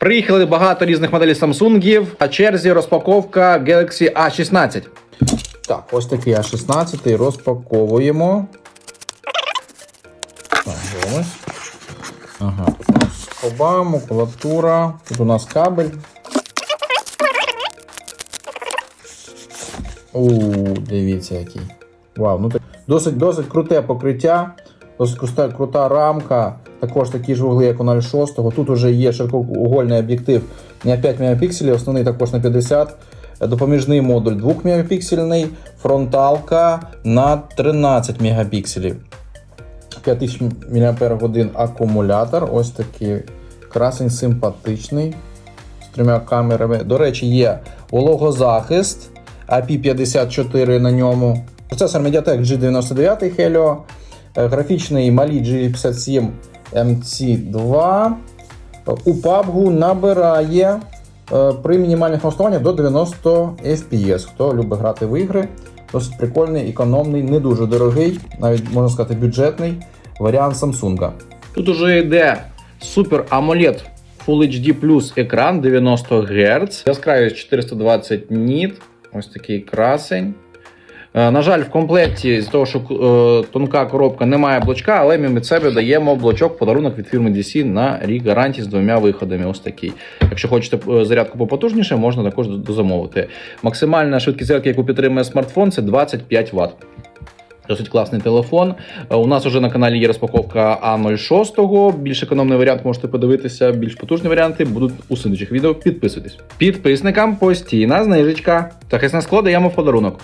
Приїхали багато різних моделей Samsung, а черзі розпаковка Galaxy A16. Так, ось такий А16 розпаковуємо. Так, ось. Ага, тут у нас скоба, макулатура, тут у нас кабель. У, дивіться який. Вау, ну так досить досить круте покриття, досить крута, рамка. Також такі ж вугли, як у 06. Тут вже є широкоугольний об'єктив на 5 Мп, основний також на 50 Допоміжний модуль 2 мегапіксельний, фронталка на 13 мегапікселів. 5000 мАч акумулятор. Ось такий красень симпатичний з трьома камерами. До речі, є вологозахист IP54 на ньому. Процесор Mediatek G99 Helio, графічний Mali G57 MC2. У PUBG набирає е, при мінімальних налаштуваннях до 90 FPS. Хто любить грати в ігри, досить прикольний, економний, не дуже дорогий, навіть можна сказати, бюджетний варіант Samsung. Тут уже йде Super AMOLED Full HD екран 90 Гц, яскравість 420 ніт. Ось такий красень. Е, На жаль, в комплекті з того, що е, тонка коробка не має блочка, але ми від себе даємо блочок подарунок від фірми DC на рік гарантії з двома виходами. Ось такий. Якщо хочете е, зарядку попотужніше, можна також дозамовити. Максимальна швидкість зарядки, яку підтримує смартфон, це 25 Вт. Досить класний телефон. У нас вже на каналі є розпаковка А06. Більш економний варіант можете подивитися. Більш потужні варіанти будуть у слідучих відео. Підписуйтесь. Підписникам постійна знижечка. Захисне скло даємо в подарунок.